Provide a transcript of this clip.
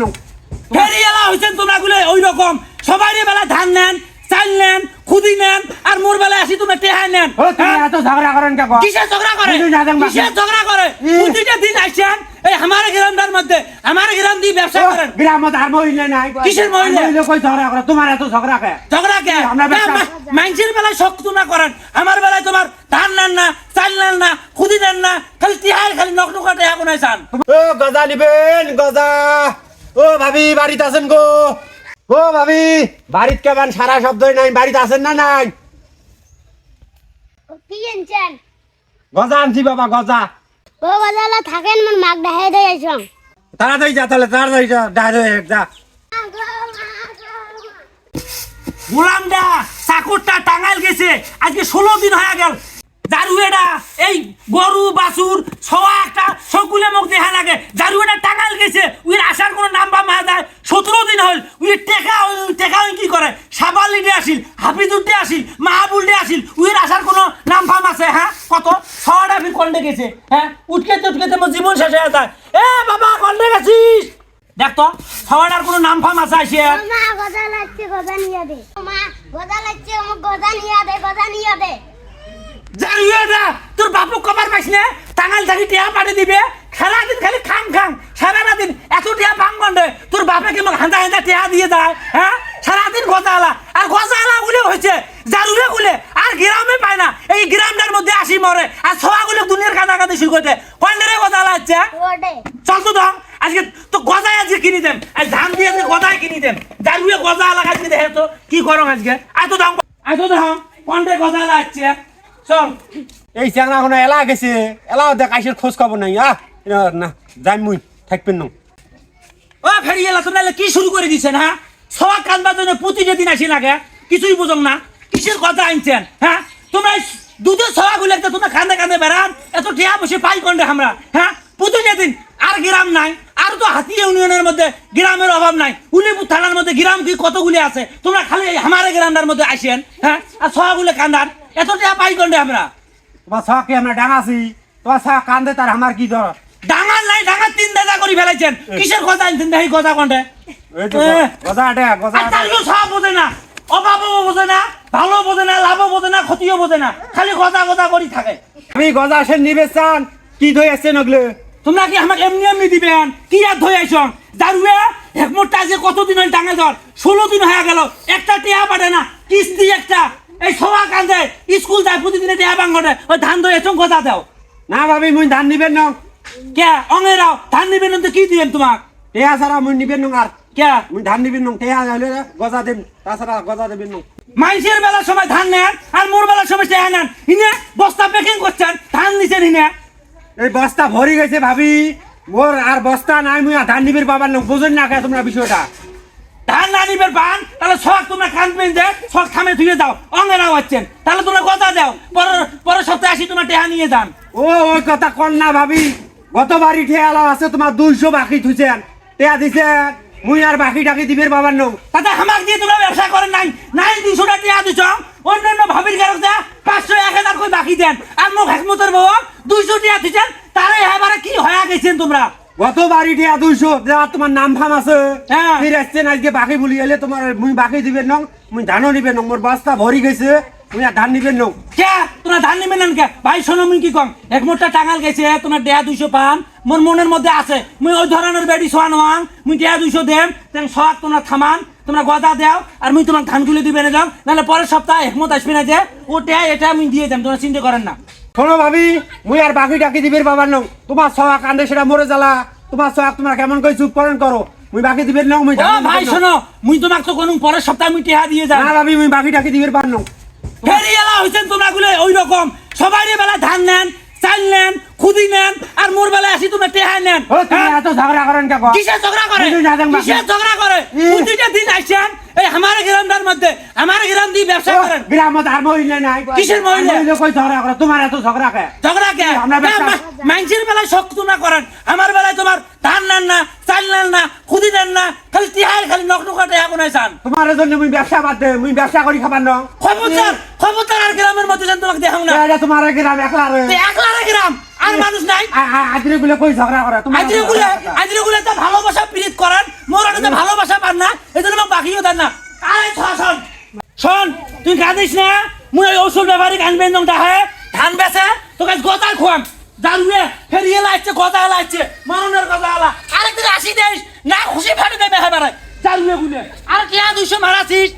নং ফেরি এলা হইছেন তোমরা গুলো? ওই রকম সবাই বেলা ধান নেন চাল নেন খুদি নেন আর মোর বেলায় আসি তোমরা টেহাই নেন। ও তুমি? এত ঝগড়া করেন কে কিসের ঝগড়া করে। কিসের ঝগড়া করে প্রতিটা দিন আসছেন এই আমার গ্রামটার মধ্যে আমার গ্রাম দিয়ে ব্যবসা করেন গ্রামত আর মহিলা নাই কিসের মহিলা? মহিলা কই ঝগড়া করে তোমার এত ঝগড়া কে? ঝগড়া কে? মাইন্সের বেলায় শক্ত না করেন আমার বেলায় তোমার ধান নেন না চাল নেন না খুদি নেন না খালি টিহাই খালি নকনকা টেহা কোনায় চান ও গজা নিবেন গজা। ও ভাবি বাড়িতে আছেন গো? ও ভাবি বাড়িত কেমন? সারা শব্দই নাই। বাড়িতে আছেন না নাই? গজা আনছি বাবা গজা। ও বাজালা থাকেন মোর মাক দেখাই দিয়ে আইছং তাড়াতাড়ি যা তাহলে তাড়াতাড়ি যা ডাইরেক্ট যা। গোলামটা চাকরটা টাঙ্গাইল গেছে। আজকে ষোলো দিন হয়ে গেল। জারুয়েটা এই গরু, বাছুর ছওয়া একটা সবগুলো মুখ দেখা লাগে। জারুয়েটা টাঙ্গাইল গেছে, উইর আসার কোনো নাম বা মায়া যায় সতেরো দিন হল উইর টেকা টেকা কি করে? সাবাল লিডে আসিল হাফিজুদ্দে আসিল মাহাবুলডে আসিল, উইর আসার কোনো নাম ফাম আছে হ্যাঁ? কত? ছটা আমি কন্ডে গেছে হ্যাঁ? উঠকেতে উঠকেতে আমার জীবন শেষ হয়ে যায়। এ বাবা, কন্ডে গেছিস? দেখ তো কোনো নাম ফাম আছে আসিয়া মা গজা লাগছে, গজা নিয়ে দে। মা গজা লাগছে আমার গজা নিয়ে দে, গজা নিয়ে দে জানিয়ে না তোর বাপু কবার পাইস না টাঙ্গাল থাকি টিয়া পাঠিয়ে দিবে। সারাদিন খালি খাং খাং সারা দিন এত টিয়া পাং গন্ডে তোর বাপে কি হাঁদা হাঁদা টিয়া দিয়ে যায় হ্যাঁ? সারাদিন গজালা আর গজালা গুলো হয়েছে জারুরে গুলে আর গ্রামে পায় না। এই গ্রামটার মধ্যে আসি মরে আর সবাগুলো দুনিয়ার কাদা কাদা শুরু করতে কন্ডারে গজালা হচ্ছে ওডে চল তো দম আজকে তো গজায় আজকে কিনি দেন আর ধান দিয়ে আজকে গজায় কিনি দেন জারুয়ে গজা লাগা আজকে দেখে তো কি করো আজকে? আয় তো দাম আয় তো দাম কন্ডে গজা লাগছে চল। এই চ্যাংরা এখন এলা গেছে। এলা দেখ, আইসের খোঁজ খবর নাই। আহ না যাই মুই থাকবেন না ও, ফেরি এলা তো কি শুরু করে দিছেন হ্যাঁ? সবা কান্দবার জন্য প্রতিটা দিন আসি লাগে কিছুই বুঝং না। কিসের কথা আনছেন হ্যাঁ? তোমরা দুধের সবা গুলো একটা তোমরা কান্দে কান্দে বেড়ান, এত টিয়া বসে পাই কন্ডে আমরা হ্যাঁ? প্রতিটা দিন আর গ্রাম নাই, আর তো হাতি ইউনিয়নের মধ্যে গ্রামের অভাব নাই। উলিপুর থানার মধ্যে গ্রাম কি কতগুলি আছে? তোমরা খালি আমার গ্রামটার মধ্যে আসেন হ্যাঁ? আর সবা গুলো কান্দান। এত টিয়া পাই আমরা। তোমার আমরা ডাঙাছি তোমার সব কান্দে তার আমার কি ডাঙার নাই ডাঙার তিন দাদা করে ফেলাইছেন। কিসের কথা আনছেন দেখি কথা আটে আটে সব বোঝে না অভাবও বোঝে না ভালো বোঝে না লাভও বোঝে না ক্ষতিও বোঝে না খালি গজা গজা করি থাকে। আমি গজা আসেন নিবে চান কি ধই আসছে নগলে? তোমরা কি আমাকে এমনি এমনি দিবেন কি আর ধরে আইসন দারুয়ে একমোটটা আজকে কতদিন হল টাঙ্গে ধর ষোলো দিন হয়ে গেল একটা টিয়া পাঠে না কিস্তি একটা। এই সবা কান্দে। স্কুল যায় প্রতিদিনে টিয়া বাঙ্গনে। ওই ধান ধরে এসব গজা দাও। না ভাবি মুই ধান নিবেন না। কে? অঙেরাও ধান নিবেন তো কি দিবেন তোমাক? টেয়া ছাড়া মুই নিবেন আর। কে? মুই ধান নিবেন না। টেয়া হলে গজা দেন তাছাড়া গজা দেবেন না। মাইসের বেলার সময় ধান নেন আর মোর বেলার সময় টিয়া নেন। ইনে বস্তা প্যাকিং করছেন। ধান দিচ্ছেন ইনে এই বস্তা ভরি গেছে ভাবি। মোর আর বস্তা নাই মুই আর ধান নিবের বাবার না। বুঝেন না কে তোমরা বিষয়টা। ধান না নিবেন পান তাহলে শখ তোমরা কানবেন যে শখ থামে ধুয়ে দাও অঙ্গে না হচ্ছেন তাহলে তোমরা কথা দাও পরের পরের সপ্তাহে আসি তোমার টেহা নিয়ে যান। ও ওই কথা কন না ভাবি। গতবারই ঠেয়ালা আছে তোমার দুইশো বাকি থুইছেন। টেয়া দিছেন মুই আর বাকি টাকি দিবের বাবার নৌ। তাতে হামাক দিয়ে তোমরা ব্যবসা করেন নাই নাই দুশো টাকা টেহা দিছ। অন্যান্য ভাবির কারক দেয়া পাঁচশো এক হাজার করে বাকি দেন। আর মোক হেকমতের বউ দুইশো টেহা দিচ্ছেন তারে এবারে কি হয়ে গেছেন তোমরা? গতবারই ঠেয়া দুইশো তোমার নাম ফাম আছে। হ্যাঁ। ফির আসছেন আজকে বাকি বলি এলে তোমার মুই বাকি দিবেন নং মুই ধানও নিবেন নং মোর বস্তা ভরি গেছে মুই আর ধান নিবেন নং। কে? তোমরা ধান নিবেন না কে ভাই শোনো মুই কি কম? এক মোটা টাঙাল গেছে তোমার দেয়া দুইশো পান মোর মনের মধ্যে আছে। মুই ওই ধরনের বেডি সোয়ান হওয়াং মুই দেয়া দুইশো দেম তেন শখ তোমরা থামান তোমরা গদা দেও আর মুই তোমার ধানগুলি দিবে না যাও নাহলে পরের সপ্তাহে একমত আসবে না যে ও টেয়া এটা আমি দিয়ে দেম তোমরা চিন্তা করেন না। শোনো ভাবি মুই আর বাকি টাকি দিবের বাবার নং তোমার সয়া কান্দে সেটা মরে জ্বালা তোমার সয়া তোমরা কেমন করে চুপ করেন করো। মুই বাকি দিবেন নং মুই ভাই শোনো মুই তোমাকে তো কোনো পরের সপ্তাহে মুই টেহা দিয়ে যাই। না ভাবি মুই বাকি টাকি দিবের বার নং ফেরি এলা হয়েছেন তোমরা গুলো ওই রকম। সবাই বেলা ধান নেন চাল নেন খুদি নেন আর মোর বেলায় আসি তোমরা টেহা নেন। ও তুমি হ্যাঁ? এত ঝগড়া করেন কে? কিসের ঝগড়া করে। কিসের ঝগড়া করে। প্রতিটা দিন আসছেন এই আমার গ্রামটার মধ্যে আমার দিয়ে ব্যবসা করেন। গ্রামত আর মহিলা নাই। কিসের মহিলা? মহিলা কই ঝগড়া করে? তোমার এত ঝগড়া কে? ঝগড়া কে? আমরা ব্যবসা- মাইন্সের বেলায় শক্ত না করেন। আমার বেলায় তোমার ধান নেন না চাল নেন না খুদি নেন না খালি তিহার খালি নকনকা টেহা কোনায় চান। তোমার জন্য মুই ব্যবসা বাদ দে মুই ব্যবসা করি খাবার নং। খবরদার খবরদার আর গ্রামের মধ্যে যেন তোমাকে দেখাও না। এটা তোমার গ্রাম একলা রে। একলা রে গ্রাম আর মানুষ নাই। আদরে গুলো কই ঝগড়া করে? তোমার আজরে গুলে আজরে গুলে তো ভালোবাসা পীড়িত করেন। মোরাটা তো ভালোবাসা পান না এই জন্য আমাকে বাকিও দেন না। আরে শোন শোন, তুই কাঁদিস না, মুই ওষুধ ব্যাপারে কানবে একদম ডাহে ধান বেচে তোকে গজা খোয়াম। জানবে ফেরিয়ে লাগছে গজা লাগছে মরণের গজা আলা আরেকদিন আসি দেশ না খুশি ফাটে দেবে হেবারে জারুয়ে গুলে আর কি দুশো মারাছিস?